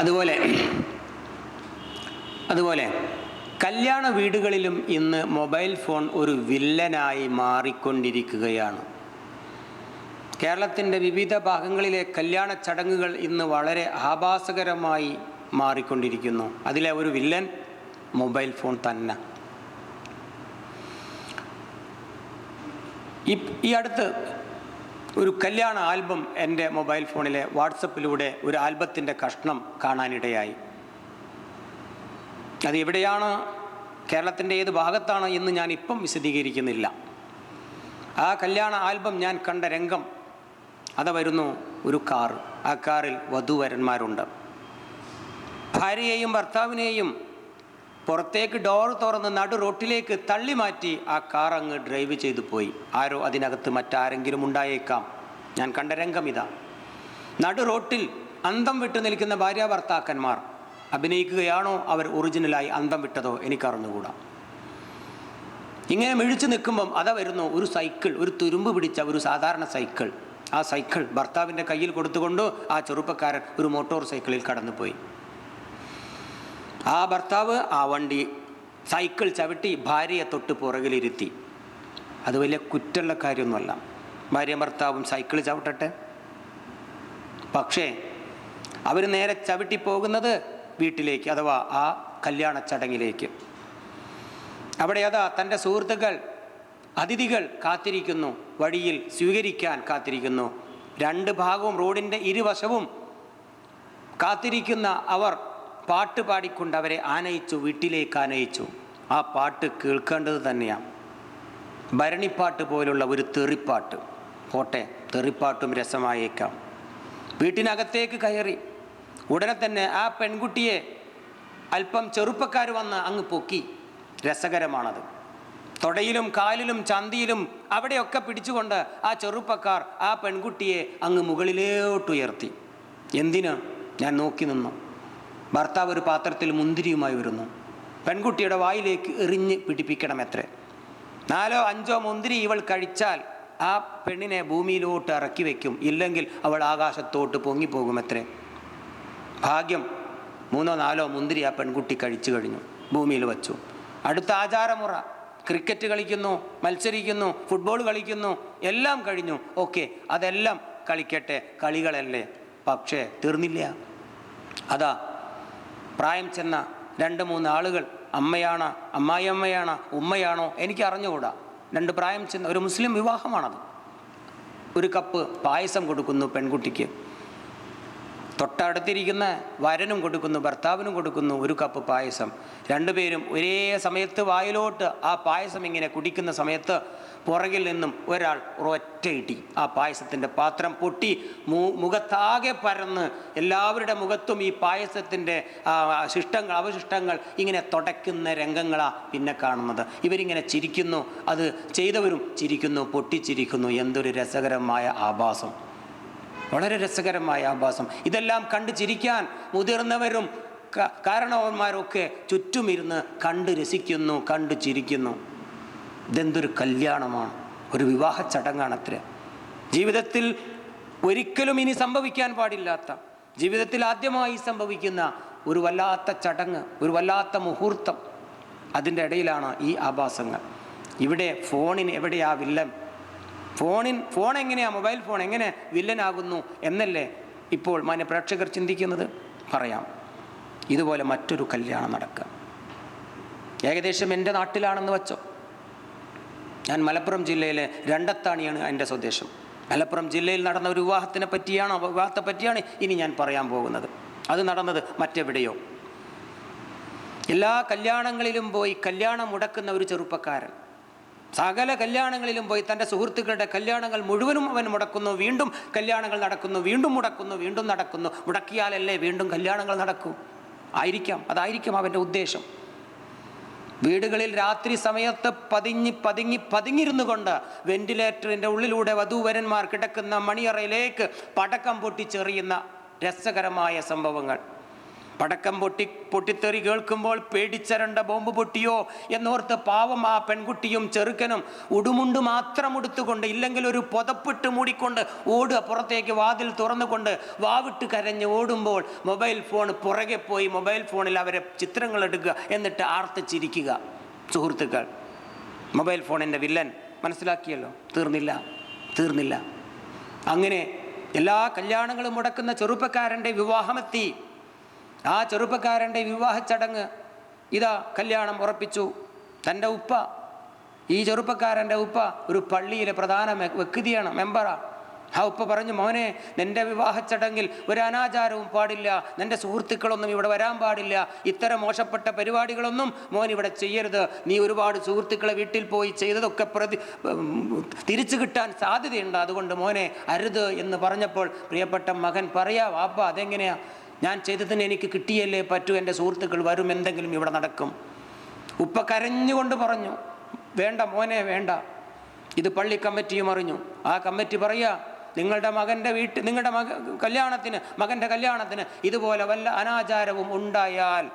അതുപോലെ അതുപോലെ കല്യാണ വീടുകളിലും ഇന്ന് മൊബൈൽ ഫോൺ ഒരു വില്ലനായി മാറിക്കൊണ്ടിരിക്കുകയാണ്. കേരളത്തിന്റെ വിവിധ ഭാഗങ്ങളിലെ കല്യാണ ചടങ്ങുകൾ ഇന്ന് വളരെ ആഭാസകരമായി മാറിക്കൊണ്ടിരിക്കുന്നു. അതിലെ ഒരു വില്ലൻ മൊബൈൽ ഫോൺ തന്നെ. ഈ അടുത്ത് ഒരു കല്യാണ ആൽബം എന്റെ മൊബൈൽ ഫോണിലെ വാട്സപ്പിലൂടെ ഒരു ആൽബത്തിന്റെ കഷ്ണം കാണാനിടയായി. അത് എവിടെയാണ്? കേരളത്തിന്റെ ഏത് ഭാഗത്താണ് എന്ന് ഞാൻ ഇപ്പം വിശദീകരിക്കുന്നില്ല. ആ കല്യാണ ആൽബം ഞാൻ കണ്ട രംഗം അത് വരുന്നു ഒരു കാർ. ആ കാറിൽ വധുവരന്മാരുണ്ട്. ഭാര്യയെയും ഭർത്താവിനെയും പുറത്തേക്ക് ഡോർ തുറന്ന് നടു റോട്ടിലേക്ക് തള്ളി മാറ്റി ആ കാർ അങ്ങ് ഡ്രൈവ് ചെയ്തു പോയി. ആരോ അതിനകത്ത് മറ്റാരെങ്കിലും ഉണ്ടായേക്കാം. ഞാൻ കണ്ട രംഗം ഇതാ. നടു റോട്ടിൽ അന്തം വിട്ടു നിൽക്കുന്ന ഭാര്യ ഭർത്താക്കന്മാർ. അഭിനയിക്കുകയാണോ അവർ ഒറിജിനലായി അന്തം വിട്ടതോ എനിക്കറിഞ്ഞുകൂടാ. ഇങ്ങനെ മിഴിച്ചു നിൽക്കുമ്പം അതാ വരുന്നു ഒരു സൈക്കിൾ ഒരു തുരുമ്പ് പിടിച്ച ഒരു സാധാരണ സൈക്കിൾ ആ സൈക്കിൾ ഭർത്താവിന്റെ കയ്യിൽ കൊടുത്തുകൊണ്ട് ആ ചെറുപ്പക്കാരൻ ഒരു മോട്ടോർ സൈക്കിളിൽ കടന്നുപോയി. ആ ഭർത്താവ് ആ വണ്ടി സൈക്കിൾ ചവിട്ടി ഭാര്യയെ തൊട്ട് പുറകിലിരുത്തി. അത് വലിയ കുറ്റമുള്ള കാര്യമൊന്നുമല്ല. ഭാര്യ ഭർത്താവും സൈക്കിൾ ചവിട്ടട്ടെ. പക്ഷേ അവർ നേരെ ചവിട്ടി പോകുന്നത് വീട്ടിലേക്ക് അഥവാ ആ കല്യാണ ചടങ്ങിലേക്ക്. അവിടെ അതാ തന്റെ സുഹൃത്തുക്കൾ അതിഥികൾ കാത്തിരിക്കുന്നു വഴിയിൽ സ്വീകരിക്കാൻ കാത്തിരിക്കുന്നു. രണ്ട് ഭാഗവും റോഡിന്റെ ഇരുവശവും കാത്തിരിക്കുന്ന അവർ പാട്ട് പാടിക്കൊണ്ട് അവരെ ആനയിച്ചു വീട്ടിലേക്ക് ആനയിച്ചു. ആ പാട്ട് കേൾക്കേണ്ടത് തന്നെയാണ് ഭരണിപ്പാട്ട് പോലുള്ള ഒരു തെറിപ്പാട്ട്. പോട്ടെ തെറിപ്പാട്ടും രസമായേക്കാം. വീട്ടിനകത്തേക്ക് കയറി. ഉടനെ തന്നെ ആ പെൺകുട്ടിയെ അല്പം ചെറുപ്പക്കാർ വന്ന് അങ്ങ് പൊക്കി. രസകരമാണത്. തൊടയിലും കാലിലും ചന്തിയിലും അവിടെയൊക്കെ പിടിച്ചുകൊണ്ട് ആ ചെറുപ്പക്കാർ ആ പെൺകുട്ടിയെ അങ്ങ് മുകളിലോട്ടുയർത്തി. എന്തിന്? ഞാൻ നോക്കി നിന്നു. ഭർത്താവ് ഒരു പാത്രത്തിൽ മുന്തിരിയുമായി വരുന്നു. പെൺകുട്ടിയുടെ വായിലേക്ക് എറിഞ്ഞ് പിടിപ്പിക്കണം എത്രേ നാലോ അഞ്ചോ മുന്തിരി ഇവൾ കഴിച്ചാൽ ആ പെണ്ണിനെ ഭൂമിയിലോട്ട് ഇറക്കി വയ്ക്കും ഇല്ലെങ്കിൽ അവൾ ആകാശത്തോട്ട് പൊങ്ങിപ്പോകുമത്രേ? ഭാഗ്യം മൂന്നോ നാലോ മുന്തിരി ആ പെൺകുട്ടി കഴിച്ചു കഴിഞ്ഞു. ഭൂമിയിൽ വച്ചു. അടുത്ത ആചാരമുറ. ക്രിക്കറ്റ് കളിക്കുന്നു മത്സരിക്കുന്നു ഫുട്ബോൾ കളിക്കുന്നു എല്ലാം കഴിഞ്ഞു. ഓക്കെ അതെല്ലാം കളിക്കട്ടെ. കളികളല്ലേ? പക്ഷേ തീർന്നില്ല. അതാ പ്രായം ചെന്ന രണ്ട് മൂന്ന് ആളുകൾ അമ്മയാണ് അമ്മായിയമ്മയാണ് ഉമ്മയാണോ എനിക്ക് അറിഞ്ഞുകൂടാ. രണ്ട് പ്രായം ചെന്ന ഒരു മുസ്ലിം വിവാഹമാണത്. ഒരു കപ്പ് പായസം കൊടുക്കുന്നു പെൺകുട്ടിക്ക്. തൊട്ടടുത്തിരിക്കുന്ന വരനും കൊടുക്കുന്നു ഭർത്താവിനും കൊടുക്കുന്നു ഒരു കപ്പ് പായസം. രണ്ടുപേരും ഒരേ സമയത്ത് വായിലോട്ട് ആ പായസം ഇങ്ങനെ കുടിക്കുന്ന സമയത്ത് പുറകിൽ നിന്നും ഒരാൾ ഒറ്റയിട്ടി ആ പായസത്തിന്റെ പാത്രം പൊട്ടി മു മുഖത്താകെ പരന്ന് എല്ലാവരുടെ മുഖത്തും ഈ പായസത്തിന്റെ ശിഷ്ടങ്ങൾ അവശിഷ്ടങ്ങൾ ഇങ്ങനെ തുടയ്ക്കുന്ന രംഗങ്ങളാണ് പിന്നെ കാണുന്നത്. ഇവരിങ്ങനെ ചിരിക്കുന്നു അത് ചെയ്തവരും ചിരിക്കുന്നു പൊട്ടിച്ചിരിക്കുന്നു. എന്തൊരു രസകരമായ ആഭാസം. വളരെ രസകരമായ ആഭാസം. ഇതെല്ലാം കണ്ടു ചിരിക്കാൻ മുതിർന്നവരും കാരണവന്മാരൊക്കെ ചുറ്റുമിരുന്ന് കണ്ട് രസിക്കുന്നു കണ്ടു ചിരിക്കുന്നു. ഇതെന്തൊരു കല്യാണമാണ്? ഒരു വിവാഹ ചടങ്ങാണത്ര. ജീവിതത്തിൽ ഒരിക്കലും ഇനി സംഭവിക്കാൻ പാടില്ലാത്ത ജീവിതത്തിൽ ആദ്യമായി സംഭവിക്കുന്ന ഒരു വല്ലാത്ത ചടങ്ങ് ഒരു വല്ലാത്ത മുഹൂർത്തം അതിന്റെ ഇടയിലാണ് ഈ ആഭാസങ്ങൾ. ഇവിടെ ഫോണിന് എവിടെയാ വില്ലൻ? ഫോണിൻ ഫോൺ എങ്ങനെയാ? മൊബൈൽ ഫോൺ എങ്ങനെ വില്ലനാകുന്നു എന്നല്ലേ ഇപ്പോൾ മാന്യ പ്രേക്ഷകർ ചിന്തിക്കുന്നത്? പറയാം. ഇതുപോലെ മറ്റൊരു കല്യാണം നടക്കുക. ഏകദേശം എന്റെ നാട്ടിലാണെന്ന് വച്ചോ. ഞാൻ മലപ്പുറം ജില്ലയിലെ രണ്ടത്താണിയാണ് എന്റെ സ്വദേശം. മലപ്പുറം ജില്ലയിൽ നടന്ന ഒരു വിവാഹത്തിനെ പറ്റിയാണ് വിവാഹത്തെ പറ്റിയാണ് ഇനി ഞാൻ പറയാൻ പോകുന്നത്. അത് നടന്നത് മറ്റെവിടെയോ. എല്ലാ കല്യാണങ്ങളിലും പോയി കല്യാണം മുടക്കുന്ന ഒരു ചെറുപ്പക്കാരൻ. സകല കല്യാണങ്ങളിലും പോയി തന്റെ സുഹൃത്തുക്കളുടെ കല്യാണങ്ങൾ മുഴുവനും അവൻ മുടക്കുന്നു വീണ്ടും കല്യാണങ്ങൾ നടക്കുന്നു വീണ്ടും മുടക്കുന്നു വീണ്ടും നടക്കുന്നു. മുടക്കിയാലല്ലേ വീണ്ടും കല്യാണങ്ങൾ നടക്കൂ? ആയിരിക്കാം. അതായിരിക്കും അവന്റെ ഉദ്ദേശം. വീടുകളിൽ രാത്രി സമയത്ത് പതിഞ്ഞ് പതുങ്ങി പതിങ്ങിരുന്നു കൊണ്ട് വെന്റിലേറ്ററിന്റെ ഉള്ളിലൂടെ വധൂവരന്മാർ കിടക്കുന്ന മണിയറയിലേക്ക് പടക്കം പൊട്ടിച്ചെറിയുന്ന രസകരമായ സംഭവങ്ങൾ. പടക്കം പൊട്ടി പൊട്ടിത്തെറി കേൾക്കുമ്പോൾ പേടിച്ചരണ്ട ബോംബ് പൊട്ടിയോ എന്നോർത്ത് പാവം ആ പെൺകുട്ടിയും ചെറുക്കനും ഉടുമുണ്ട് മാത്രം ഉടുത്തുകൊണ്ട് ഇല്ലെങ്കിൽ ഒരു പുതപ്പിട്ട് മൂടിക്കൊണ്ട് ഓടുക പുറത്തേക്ക് വാതിൽ തുറന്നുകൊണ്ട് വാവിട്ട് കരഞ്ഞ് ഓടുമ്പോൾ മൊബൈൽ ഫോൺ പുറകെ പോയി മൊബൈൽ ഫോണിൽ അവരെ ചിത്രങ്ങൾ എടുക്കുക എന്നിട്ട് ആർത്തിച്ചിരിക്കുക. സുഹൃത്തുക്കൾ മൊബൈൽ ഫോണിന്റെ വില്ലൻ മനസ്സിലാക്കിയല്ലോ? തീർന്നില്ല തീർന്നില്ല. അങ്ങനെ എല്ലാ കല്യാണങ്ങളും മുടക്കുന്ന ചെറുപ്പക്കാരന്റെ വിവാഹമെത്തി. ആ ചെറുപ്പക്കാരന്റെ വിവാഹ ചടങ്ങ് ഇതാ കല്യാണം ഉറപ്പിച്ചു. തന്റെ ഉപ്പ ഈ ചെറുപ്പക്കാരന്റെ ഉപ്പ ഒരു പള്ളിയിലെ പ്രധാന വ്യക്തിയാണ് മെമ്പറാ ആ. ഉപ്പ പറഞ്ഞു മോനെ നിന്റെ വിവാഹ ചടങ്ങിൽ ഒരു അനാചാരവും പാടില്ല. നിന്റെ സുഹൃത്തുക്കളൊന്നും ഇവിടെ വരാൻ പാടില്ല. ഇത്തരം മോശപ്പെട്ട പരിപാടികളൊന്നും മോൻ ഇവിടെ ചെയ്യരുത്. നീ ഒരുപാട് സുഹൃത്തുക്കളെ വീട്ടിൽ പോയി ചെയ്തതൊക്കെ പ്രതി തിരിച്ചു കിട്ടാൻ സാധ്യതയുണ്ട്. അതുകൊണ്ട് മോനെ അരുത് എന്ന് പറഞ്ഞപ്പോൾ പ്രിയപ്പെട്ട മകൻ പറയാ വാപ്പ അതെങ്ങനെയാ? ഞാൻ ചെയ്തതിന് എനിക്ക് കിട്ടിയല്ലേ പറ്റൂ എന്റെ സുഹൃത്തുക്കൾ വരും എന്തെങ്കിലും ഇവിടെ നടക്കും. ഉപ്പ കരഞ്ഞുകൊണ്ട് പറഞ്ഞു വേണ്ട മോനെ വേണ്ട. ഇത് പള്ളി കമ്മിറ്റിയും അറിഞ്ഞു. ആ കമ്മിറ്റി പറയുക നിങ്ങളുടെ മകന്റെ വീട്ടിൽ നിങ്ങളുടെ മക കല്യാണത്തിന് മകന്റെ കല്യാണത്തിന് ഇതുപോലെ വല്ല അനാചാരവും ഉണ്ടായാൽ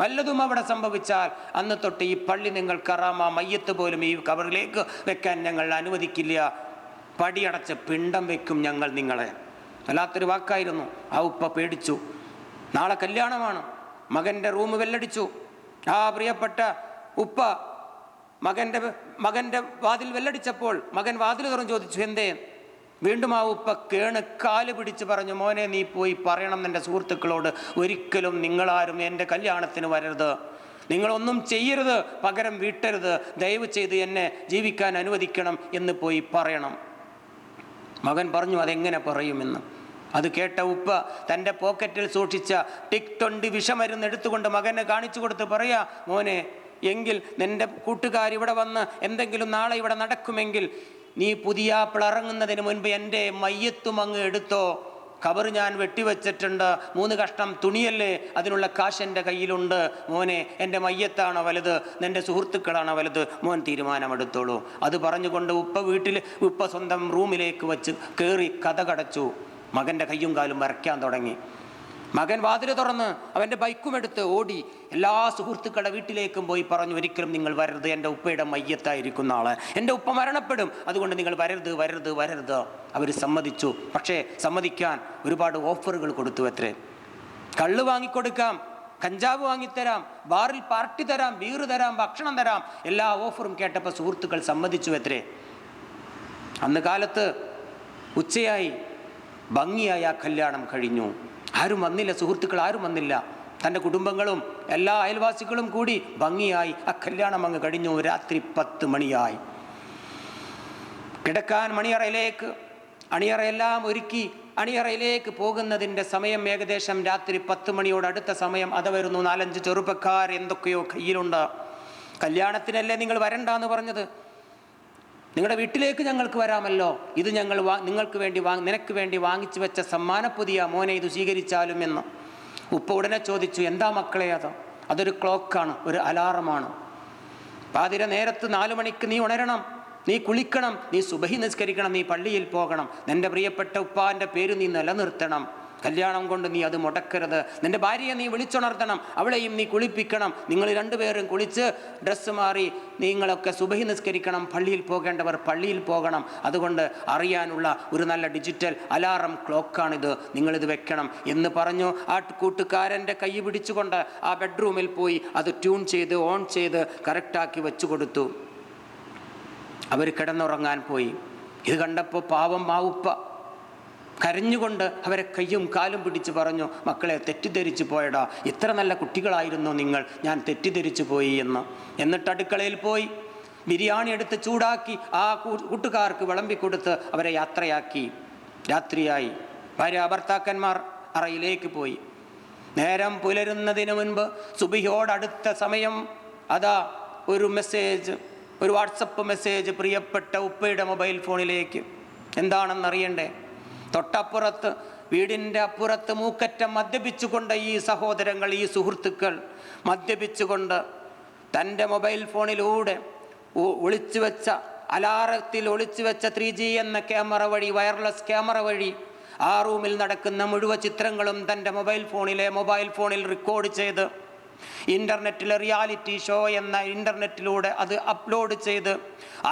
വല്ലതും അവിടെ സംഭവിച്ചാൽ അന്ന് തൊട്ട് ഈ പള്ളി നിങ്ങൾ കറാമ മയ്യത്ത് പോലും ഈ കവറിലേക്ക് വെക്കാൻ ഞങ്ങൾ അനുവദിക്കില്ല. പടിയടച്ച് പിണ്ടം വെക്കും ഞങ്ങൾ നിങ്ങളെ. വല്ലാത്തൊരു വാക്കായിരുന്നു. ആ ഉപ്പ പേടിച്ചു. നാളെ കല്യാണമാണ്. മകന്റെ റൂം വെല്ലടിച്ചു. ആ പ്രിയപ്പെട്ട ഉപ്പ മകന്റെ മകന്റെ വാതിൽ വെല്ലടിച്ചപ്പോൾ മകൻ വാതിൽ തുറന്ന് ചോദിച്ചു എന്തേ? വീണ്ടും ആ ഉപ്പ കേണ് കാൽ പിടിച്ച് പറഞ്ഞു മോനെ നീ പോയി പറയണം എന്റെ സുഹൃത്തുക്കളോട്. ഒരിക്കലും നിങ്ങളാരും എന്റെ കല്യാണത്തിന് വരരുത്. നിങ്ങളൊന്നും ചെയ്യരുത് പകരം വീട്ടരുത്. ദയവ് ചെയ്ത് എന്നെ ജീവിക്കാൻ അനുവദിക്കണം എന്ന് പോയി പറയണം. മകൻ പറഞ്ഞു അതെങ്ങനെ പറയുമെന്ന് അത് കേട്ട ഉപ്പ തന്റെ പോക്കറ്റിൽ സൂക്ഷിച്ച ടിക് ട്വന്റി വിഷമരുന്ന് എടുത്തുകൊണ്ട് മകനെ കാണിച്ചു കൊടുത്ത് പറയാ മോനെ എങ്കിൽ നിന്റെ കൂട്ടുകാർ ഇവിടെ വന്ന് എന്തെങ്കിലും നാളെ ഇവിടെ നടക്കുമെങ്കിൽ നീ പുതിയ ഇറങ്ങുന്നതിന് മുൻപ് എന്റെ മയ്യത്തും അങ്ങ് എടുത്തോ. കവർ ഞാൻ വെട്ടിവെച്ചിട്ടുണ്ട്. മൂന്ന് കഷ്ണം തുണിയല്ലേ അതിനുള്ള കാശ് എന്റെ കയ്യിലുണ്ട്. മോനെ എന്റെ മയ്യത്താണ് വലുത്? നിന്റെ സുഹൃത്തുക്കളാണ് വലുത്? മോൻ തീരുമാനമെടുത്തോളൂ. അത് പറഞ്ഞുകൊണ്ട് ഉപ്പ വീട്ടിൽ ഉപ്പ സ്വന്തം റൂമിലേക്ക് വച്ച് കയറി കഥ കടച്ചു. മകന്റെ കയ്യും കാലും വരയ്ക്കാൻ തുടങ്ങി. മകൻ വാതിൽ തുറന്ന് അവന്റെ ബൈക്കും എടുത്ത് ഓടി എല്ലാ സുഹൃത്തുക്കളുടെ വീട്ടിലേക്കും പോയി പറഞ്ഞു ഒരിക്കലും നിങ്ങൾ വരരുത് എന്റെ ഉപ്പയുടെ മയ്യത്തായിരിക്കുന്ന ആൾ. എന്റെ ഉപ്പ മരണപ്പെടും. അതുകൊണ്ട് നിങ്ങൾ വരരുത് വരരുത് വരരുത്. അവർ സമ്മതിച്ചു. പക്ഷേ സമ്മതിക്കാൻ ഒരുപാട് ഓഫറുകൾ കൊടുത്തു അത്രേ. കള്ള് വാങ്ങിക്കൊടുക്കാം കഞ്ചാവ് വാങ്ങിത്തരാം ബാറിൽ പാർട്ടി തരാം ബീറ് തരാം ഭക്ഷണം തരാം. എല്ലാ ഓഫറും കേട്ടപ്പോൾ സുഹൃത്തുക്കൾ സമ്മതിച്ചു അത്രേ. അന്ന് കാലത്ത് ഉച്ചയായി. ഭംഗിയായി കല്യാണം കഴിഞ്ഞു. ആരും വന്നില്ല സുഹൃത്തുക്കൾ ആരും വന്നില്ല. തന്റെ കുടുംബങ്ങളും എല്ലാ അയൽവാസികളും കൂടി ഭംഗിയായി ആ കല്യാണം അങ്ങ് കഴിഞ്ഞു. രാത്രി പത്ത് മണിയായി. കിടക്കാൻ മണിയറയിലേക്ക് അണിയറയെല്ലാം ഒരുക്കി അണിയറയിലേക്ക് പോകുന്നതിന്റെ സമയം ഏകദേശം രാത്രി പത്ത് മണിയോട് അടുത്ത സമയം. അത് വരുന്നു നാലഞ്ച് ചെറുപ്പക്കാർ എന്തൊക്കെയോ കയ്യിലുണ്ട്. കല്യാണത്തിനല്ലേ നിങ്ങൾ വരണ്ടെന്ന് പറഞ്ഞത്? നിങ്ങളുടെ വീട്ടിലേക്ക് ഞങ്ങൾക്ക് വരാമല്ലോ. ഇത് ഞങ്ങൾ നിങ്ങൾക്ക് വേണ്ടി നിനക്ക് വേണ്ടി വാങ്ങിച്ചു വെച്ച സമ്മാനപ്പൊതിയ മോനെ ഇത് സ്വീകരിച്ചാലും എന്ന്. ഉപ്പ ഉടനെ ചോദിച്ചു എന്താ മക്കളെ അത്? അതൊരു ക്ലോക്കാണ് ഒരു അലാറമാണ്. പാതിര നേരത്ത് നാലു മണിക്ക് നീ ഉണരണം നീ കുളിക്കണം നീ സുബഹി നിസ്കരിക്കണം നീ പള്ളിയിൽ പോകണം. നിന്റെ പ്രിയപ്പെട്ട ഉപ്പാന്റെ പേര് നീ നിലനിർത്തണം. കല്യാണം കൊണ്ട് നീ അത് മുടക്കരുത്. നിന്റെ ഭാര്യയെ നീ വിളിച്ചുണർത്തണം. അവളെയും നീ കുളിപ്പിക്കണം. നിങ്ങൾ രണ്ടുപേരും കുളിച്ച് ഡ്രസ്സ് മാറി നിങ്ങളൊക്കെ സുബഹി നിസ്കരിക്കണം. പള്ളിയിൽ പോകേണ്ടവർ പള്ളിയിൽ പോകണം. അതുകൊണ്ട് അറിയാനുള്ള ഒരു നല്ല ഡിജിറ്റൽ അലാറം ക്ലോക്കാണിത് നിങ്ങളിത് വെക്കണം എന്ന് പറഞ്ഞു ആ കൂട്ടുകാരന്റെ കൈ പിടിച്ചുകൊണ്ട് ആ ബെഡ്റൂമിൽ പോയി അത് ട്യൂൺ ചെയ്ത് ഓൺ ചെയ്ത് കറക്റ്റാക്കി വെച്ചു കൊടുത്തു. അവർ കിടന്നുറങ്ങാൻ പോയി. ഇത് കണ്ടപ്പോൾ പാവം മാവുപ്പ കരഞ്ഞുകൊണ്ട് അവരെ കയ്യും കാലും പിടിച്ച് പറഞ്ഞു മക്കളെ തെറ്റിദ്ധരിച്ചു പോയടാ. ഇത്ര നല്ല കുട്ടികളായിരുന്നു നിങ്ങൾ. ഞാൻ തെറ്റിദ്ധരിച്ചു പോയി എന്ന്. എന്നിട്ട് അടുക്കളയിൽ പോയി. ബിരിയാണി എടുത്ത് ചൂടാക്കി ആ കൂട്ടുകാർക്ക് വിളമ്പിക്കൊടുത്ത് അവരെ യാത്രയാക്കി. രാത്രിയായി. ഭാര്യ ഭർത്താക്കന്മാർ അറയിലേക്ക് പോയി. നേരം പുലരുന്നതിന് മുൻപ് സുബിയോടടുത്ത സമയം അതാ ഒരു മെസ്സേജ് ഒരു വാട്സപ്പ് മെസ്സേജ് പ്രിയപ്പെട്ട ഉപ്പയുടെ മൊബൈൽ ഫോണിലേക്ക്. എന്താണെന്നറിയണ്ടേ? തൊട്ടപ്പുറത്ത് വീടിന്റെ അപ്പുറത്ത് മൂക്കറ്റം മദ്യപിച്ചുകൊണ്ട് ഈ സഹോദരങ്ങൾ ഈ സുഹൃത്തുക്കൾ മദ്യപിച്ചുകൊണ്ട് തന്റെ മൊബൈൽ ഫോണിലൂടെ ഒളിച്ചു വെച്ച അലാറത്തിൽ ഒളിച്ചു വെച്ച ത്രീ ജി എന്ന ക്യാമറ വഴി വയർലെസ് ക്യാമറ വഴി ആ റൂമിൽ നടക്കുന്ന മുഴുവൻ ചിത്രങ്ങളും തന്റെ മൊബൈൽ ഫോണിലെ മൊബൈൽ ഫോണിൽ റെക്കോർഡ് ചെയ്ത് ഇന്റർനെറ്റിലെ റിയാലിറ്റി ഷോ എന്ന ഇന്റർനെറ്റിലൂടെ അത് അപ്ലോഡ് ചെയ്ത്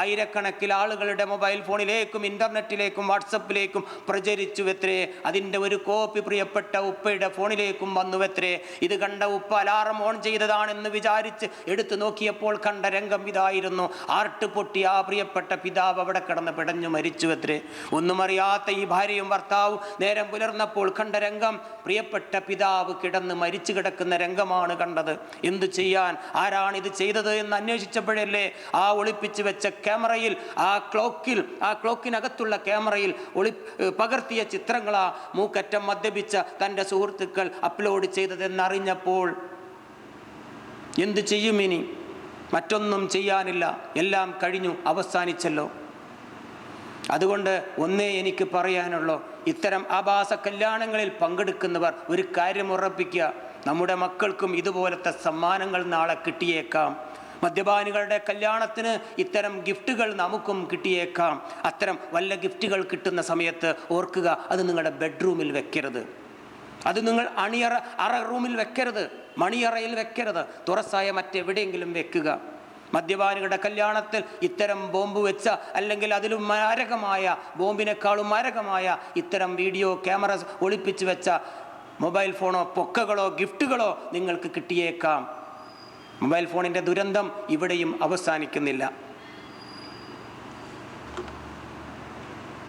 ആയിരക്കണക്കിന് ആളുകളുടെ മൊബൈൽ ഫോണിലേക്കും ഇന്റർനെറ്റിലേക്കും വാട്സപ്പിലേക്കും പ്രചരിച്ചു എത്രേ അതിന്റെ ഒരു കോപ്പി പ്രിയപ്പെട്ട ഉപ്പയുടെ ഫോണിലേക്കും വന്നു എത്രേ ഇത് കണ്ട ഉപ്പ അലാറം ഓൺ ചെയ്തതാണെന്ന് വിചാരിച്ച് എടുത്തു നോക്കിയപ്പോൾ കണ്ട രംഗം ഇതായിരുന്നു. ആർട്ട് പൊട്ടി ആ പ്രിയപ്പെട്ട പിതാവ് അവിടെ കിടന്ന് പിടഞ്ഞു മരിച്ചു എത്രേ ഒന്നും അറിയാത്ത ഈ ഭാര്യയും ഭർത്താവും നേരം പുലർന്നപ്പോൾ കണ്ട രംഗം പ്രിയപ്പെട്ട പിതാവ് കിടന്ന് മരിച്ചു കിടക്കുന്ന രംഗമാണ് കണ്ടത്. എന്തു ചെയ്യാൻ? ആരാണ് ഇത് ചെയ്തത് എന്ന് അന്വേഷിച്ചപ്പോഴല്ലേ ആ ഒളിപ്പിച്ച് വെച്ച ക്യാമറയിൽ ആ ക്ലോക്കിൽ ആ ക്ലോക്കിനകത്തുള്ള ക്യാമറയിൽ ഒളി പകർത്തിയ ചിത്രങ്ങളാ മൂക്കറ്റം മദ്യപിച്ച തന്റെ സുഹൃത്തുക്കൾ അപ്ലോഡ് ചെയ്തതെന്നറിഞ്ഞപ്പോൾ എന്തു ചെയ്യും ഇനി? മറ്റൊന്നും ചെയ്യാനില്ല. എല്ലാം കഴിഞ്ഞു. അവസാനിച്ചല്ലോ. അതുകൊണ്ട് ഒന്നേ എനിക്ക് പറയാനുള്ളൂ. ഇത്തരം ആഭാസ കല്യാണങ്ങളിൽ പങ്കെടുക്കുന്നവർ ഒരു കാര്യം ഉറപ്പിക്കുക. നമ്മുടെ മക്കൾക്കും ഇതുപോലത്തെ സമ്മാനങ്ങൾ നാളെ കിട്ടിയേക്കാം. മദ്യപാനികളുടെ കല്യാണത്തിന് ഇത്തരം ഗിഫ്റ്റുകൾ നമുക്കും കിട്ടിയേക്കാം. അത്തരം വല്ല ഗിഫ്റ്റുകൾ കിട്ടുന്ന സമയത്ത് ഓർക്കുക അത് നിങ്ങളുടെ ബെഡ്റൂമിൽ വെക്കരുത്. അത് നിങ്ങൾ അണിയറ അറ റൂമിൽ വെക്കരുത്. മണിയറയിൽ വെക്കരുത്. തുറസ്സായ മറ്റെവിടെയെങ്കിലും വെക്കുക. മദ്യപാനികളുടെ കല്യാണത്തിൽ ഇത്തരം ബോംബ് വെച്ച അല്ലെങ്കിൽ അതിലും മാരകമായ ബോംബിനേക്കാളും മാരകമായ ഇത്തരം വീഡിയോ ക്യാമറ ഒളിപ്പിച്ച് വെച്ച മൊബൈൽ ഫോണോ പൊക്കകളോ ഗിഫ്റ്റുകളോ നിങ്ങൾക്ക് കിട്ടിയേക്കാം. മൊബൈൽ ഫോണിന്റെ ദുരന്തം ഇവിടെയും അവസാനിക്കുന്നില്ല.